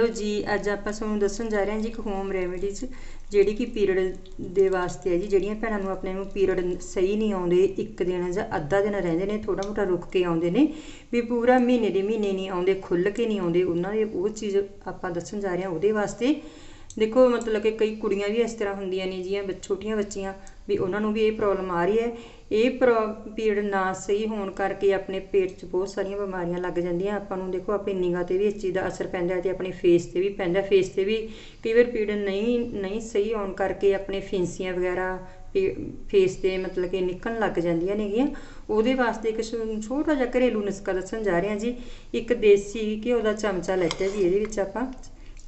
ਲੋ ਜੀ, ਅੱਜ ਆਪਾਂ ਤੁਹਾਨੂੰ ਦੱਸਣ ਜਾ ਰਹੇ ਹਾਂ ਜੀ ਇੱਕ ਹੋਮ ਰੈਮੇਡੀਜ਼ ਜਿਹੜੀ ਕਿ ਪੀਰੀਅਡ ਦੇ ਵਾਸਤੇ ਹੈ ਜੀ, ਜਿਹੜੀਆਂ ਭੈਣਾਂ ਨੂੰ ਆਪਣੇ ਨੂੰ ਪੀਰੀਅਡ ਸਹੀ ਨਹੀਂ ਆਉਂਦੇ, ਇੱਕ ਦਿਨ ਜਾਂ ਅੱਧਾ ਦਿਨ ਰਹਿੰਦੇ ਨੇ ਥੋੜਾ ਮੋਟਾ ਰੁਕ ਕੇ ਆਉਂਦੇ ਨੇ, ਵੀ ਪੂਰਾ ਮਹੀਨੇ ਦੇ ਮਹੀਨੇ ਨਹੀਂ ਆਉਂਦੇ ਖੁੱਲ ਕੇ ਨਹੀਂ ਆਉਂਦੇ, ਉਹਨਾਂ ਦੇ ਉਹ ਚੀਜ਼ ਆਪਾਂ ਦੱਸਣ ਜਾ ਰਹੇ ਹਾਂ ਉਹਦੇ ਵਾਸਤੇ। ਦੇਖੋ, ਮਤਲਬ ਕਿ ਕਈ ਕੁੜੀਆਂ ਵੀ ਇਸ ਤਰ੍ਹਾਂ ਹੁੰਦੀਆਂ ਨੇ ਜੀਆਂ, ਛੋਟੀਆਂ ਬੱਚੀਆਂ, ਵੀ ਉਹਨਾਂ ਨੂੰ ਵੀ ਇਹ ਪ੍ਰੋਬਲਮ ਆ ਰਹੀ ਹੈ ਇਹ ਪ੍ਰੋ ਪੀਰੀਅਡ ਨਾ ਸਹੀ ਹੋਣ ਕਰਕੇ ਆਪਣੇ ਪੇਟ 'ਚ ਬਹੁਤ ਸਾਰੀਆਂ ਬਿਮਾਰੀਆਂ ਲੱਗ ਜਾਂਦੀਆਂ। ਆਪਾਂ ਨੂੰ ਦੇਖੋ ਆਪਣੀ ਨਿਗਾਹ ਤੇ ਵੀ ਇਸ ਚੀਜ਼ ਦਾ ਅਸਰ ਪੈਂਦਾ ਹੈ ਤੇ ਆਪਣੇ ਫੇਸ ਤੇ ਵੀ ਪੈਂਦਾ। ਫੇਸ ਤੇ ਵੀ ਕਈ ਵਾਰ ਪੀਰੀਅਡ ਨਹੀਂ ਨਹੀਂ ਸਹੀ ਹੋਣ ਕਰਕੇ ਆਪਣੇ ਫਿੰਸੀਆਂ ਵਗੈਰਾ ਫੇਸ ਤੇ ਮਤਲਬ ਕਿ ਨਿਕਲਣ ਲੱਗ ਜਾਂਦੀਆਂ ਨੇਗੀਆਂ। ਉਹਦੇ ਵਾਸਤੇ ਇੱਕ ਛੋਟਾ ਜਿਹਾ ਘਰੇਲੂ ਨੁਸਖਾ ਦੱਸਣ ਜਾ ਰਹੇ ਹਾਂ ਜੀ। ਇੱਕ ਦੇਸੀ ਘਿਓ ਦਾ ਚਮਚਾ ਲੈਤਾ ਜੀ, ਇਹਦੇ ਵਿੱਚ ਆਪਾਂ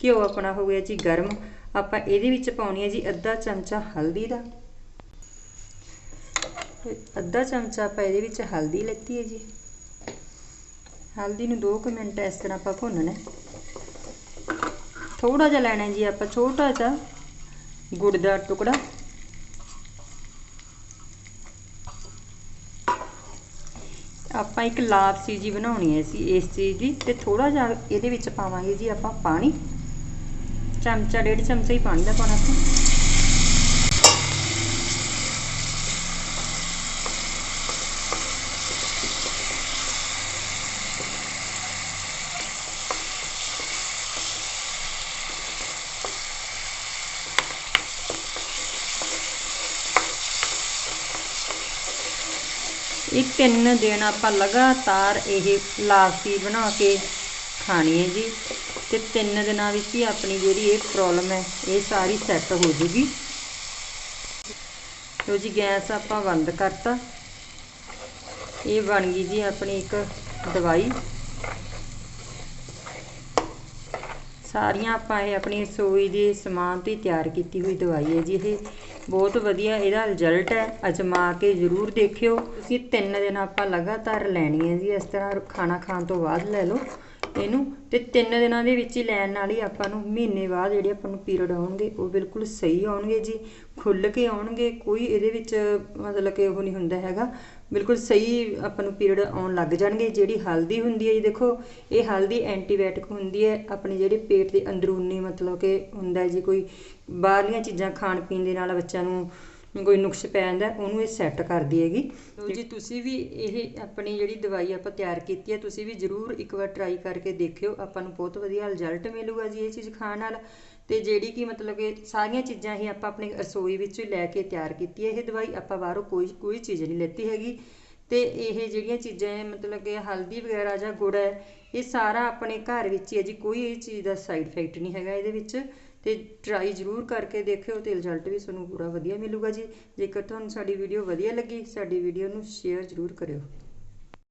ਘਿਓ ਆਪਣਾ ਹੋ ਗਿਆ ਜੀ ਗਰਮ। ਆਪਾਂ ਇਹਦੇ ਵਿੱਚ ਪਾਉਣੀ ਹੈ ਜੀ ਅੱਧਾ ਚਮਚਾ ਹਲਦੀ ਦਾ। ਅੱਧਾ ਚਮਚਾ ਆਪਾਂ ਇਹਦੇ ਵਿੱਚ ਹਲਦੀ ਲੈਤੀ ਹੈ ਜੀ। ਹਲਦੀ ਨੂੰ 2 ਮਿੰਟ ਇਸ ਤਰ੍ਹਾਂ ਆਪਾਂ ਭੁੰਨਣਾ ਥੋੜਾ ਜਿਹਾ ਲੈਣਾ ਜੀ ਆਪਾਂ, ਛੋਟਾ ਜਿਹਾ ਗੁੜ ਦਾ ਟੁਕੜਾ। ਆਪਾਂ ਇੱਕ ਲਾਪਸੀ ਜੀ ਬਣਾਉਣੀ ਹੈ ਸੀ ਇਸ ਚੀਜ਼ ਦੀ ਤੇ ਥੋੜਾ ਜਿਹਾ ਇਹਦੇ ਵਿੱਚ ਪਾਵਾਂਗੇ ਜੀ ਆਪਾਂ ਪਾਣੀ। ਚਮਚਾ, ਡੇਢ ਚਮਚਾ ਹੀ ਪਾਣੀ ਦਾ ਪਾਉਣਾ ਆਪਾਂ। ਇੱਕ ਤਿੰਨ ਦਿਨ ਆਪਾਂ ਲਗਾਤਾਰ ਇਹ ਲਾਸੀ ਬਣਾ ਕੇ ਖਾਣੀ ਹੈ ਜੀ। ਤੇ ਤਿੰਨ ਦਿਨਾਂ ਵਿੱਚ ਹੀ ਆਪਣੀ ਜਿਹੜੀ ਇਹ ਪ੍ਰੋਬਲਮ ਹੈ, ਇਹ ਸਾਰੀ ਸੈੱਟ ਹੋ ਜੂਗੀ। ਲੋ ਜੀ, ਗੈਸ ਆਪਾਂ ਬੰਦ ਕਰਤਾ। ਇਹ ਬਣ ਗਈ ਜੀ ਆਪਣੀ ਇੱਕ ਦਵਾਈ। ਸਾਰੀਆਂ ਆਪਾਂ ਇਹ ਆਪਣੀ ਰਸੋਈ ਦੇ ਸਮਾਨ ਤੋਂ ਹੀ ਤਿਆਰ ਕੀਤੀ ਹੋਈ ਦਵਾਈ ਹੈ ਜੀ ਇਹ। ਬਹੁਤ ਵਧੀਆ ਇਹਦਾ ਰਿਜ਼ਲਟ ਹੈ। ਅਜਮਾ ਕੇ ਜ਼ਰੂਰ ਦੇਖਿਓ। ਤੁਸੀਂ ਤਿੰਨ ਦਿਨ ਆਪਾਂ ਲਗਾਤਾਰ ਲੈਣੀ ਹੈ ਜੀ। ਇਸ ਤਰ੍ਹਾਂ ਖਾਣਾ ਖਾਣ ਤੋਂ ਬਾਅਦ ਲੈ ਲਓ। ਇਹਨੂੰ ਤੇ ਤਿੰਨ ਦਿਨਾਂ ਦੇ ਵਿੱਚ ਹੀ ਲੈਣ ਨਾਲ ਹੀ ਆਪਾਂ ਨੂੰ ਮਹੀਨੇ ਬਾਅਦ ਜਿਹੜੇ ਆਪਾਂ ਨੂੰ ਪੀਰੀਅਡ ਆਉਣਗੇ, ਉਹ ਬਿਲਕੁਲ ਸਹੀ ਆਉਣਗੇ ਜੀ। ਖੁੱਲ ਕੇ ਆਉਣਗੇ, ਕੋਈ ਇਹਦੇ ਵਿੱਚ ਮਤਲਬ ਕਿ ਉਹ ਨਹੀਂ ਹੁੰਦਾ ਹੈਗਾ। ਬਿਲਕੁਲ ਸਹੀ ਆਪਾਂ ਨੂੰ ਪੀਰੀਅਡ ਆਉਣ ਲੱਗ ਜਾਣਗੇ। ਜਿਹੜੀ ਹਲਦੀ ਹੁੰਦੀ ਹੈ ਜੀ, ਦੇਖੋ, ਇਹ ਹਲਦੀ ਐਂਟੀਬਾਇਓਟਿਕ ਹੁੰਦੀ ਹੈ। ਆਪਣੇ ਜਿਹੜੇ ਪੇਟ ਦੇ ਅੰਦਰੂਨੀ ਮਤਲਬ ਕਿ ਹੁੰਦਾ ਜੀ, ਕੋਈ ਬਾਹਰਲੀਆਂ ਚੀਜ਼ਾਂ ਖਾਣ ਪੀਣ ਦੇ ਨਾਲ ਬੱਚਿਆਂ ਨੂੰ ਕੋਈ ਨੁਕਸ ਪੈ ਜਾਂਦਾ, ਉਹਨੂੰ ਇਹ ਸੈੱਟ ਕਰਦੀ ਹੈਗੀ। ਲੋ ਜੀ, ਤੁਸੀਂ ਵੀ ਇਹ ਆਪਣੀ ਜਿਹੜੀ ਦਵਾਈ ਆਪਾਂ ਤਿਆਰ ਕੀਤੀ ਹੈ, ਤੁਸੀਂ ਵੀ ਜ਼ਰੂਰ ਇੱਕ ਵਾਰ ਟਰਾਈ ਕਰਕੇ ਦੇਖਿਓ। ਆਪਾਂ ਨੂੰ ਬਹੁਤ ਵਧੀਆ ਰਿਜ਼ਲਟ ਮਿਲੂਗਾ ਜੀ ਇਹ ਚੀਜ਼ ਖਾਣ ਨਾਲ। ਤੇ ਜਿਹੜੀ ਕਿ ਮਤਲਬ ਕਿ ਸਾਰੀਆਂ ਚੀਜ਼ਾਂ ਹੀ ਆਪਾਂ ਆਪਣੀ ਰਸੋਈ ਵਿੱਚ ਲੈ ਕੇ ਤਿਆਰ ਕੀਤੀ ਹੈ ਇਹ ਦਵਾਈ, ਆਪਾਂ ਬਾਹਰੋਂ ਕੋਈ ਕੋਈ ਚੀਜ਼ ਨਹੀਂ ਲੈਤੀ ਹੈਗੀ। ਤੇ ਇਹ ਜਿਹੜੀਆਂ ਚੀਜ਼ਾਂ ਹੈ, ਮਤਲਬ ਕਿ ਹਲਦੀ ਵਗੈਰਾ ਜਾਂ ਗੁੜ ਹੈ, ਇਹ ਸਾਰਾ ਆਪਣੇ ਘਰ ਵਿੱਚ ਹੀ ਹੈ ਜੀ, ਕੋਈ ਇਹ ਚੀਜ਼ ਦਾ ਸਾਈਡ ਇਫੈਕਟ ਨਹੀਂ ਹੈਗਾ ਇਹਦੇ ਵਿੱਚ। ਅਤੇ ਟਰਾਈ ਜ਼ਰੂਰ ਕਰਕੇ ਦੇਖਿਓ ਅਤੇ ਰਿਜ਼ਲਟ ਵੀ ਤੁਹਾਨੂੰ ਪੂਰਾ ਵਧੀਆ ਮਿਲੂਗਾ ਜੀ। ਜੇਕਰ ਤੁਹਾਨੂੰ ਸਾਡੀ ਵੀਡੀਓ ਵਧੀਆ ਲੱਗੀ, ਸਾਡੀ ਵੀਡੀਓ ਨੂੰ ਸ਼ੇਅਰ ਜ਼ਰੂਰ ਕਰਿਓ।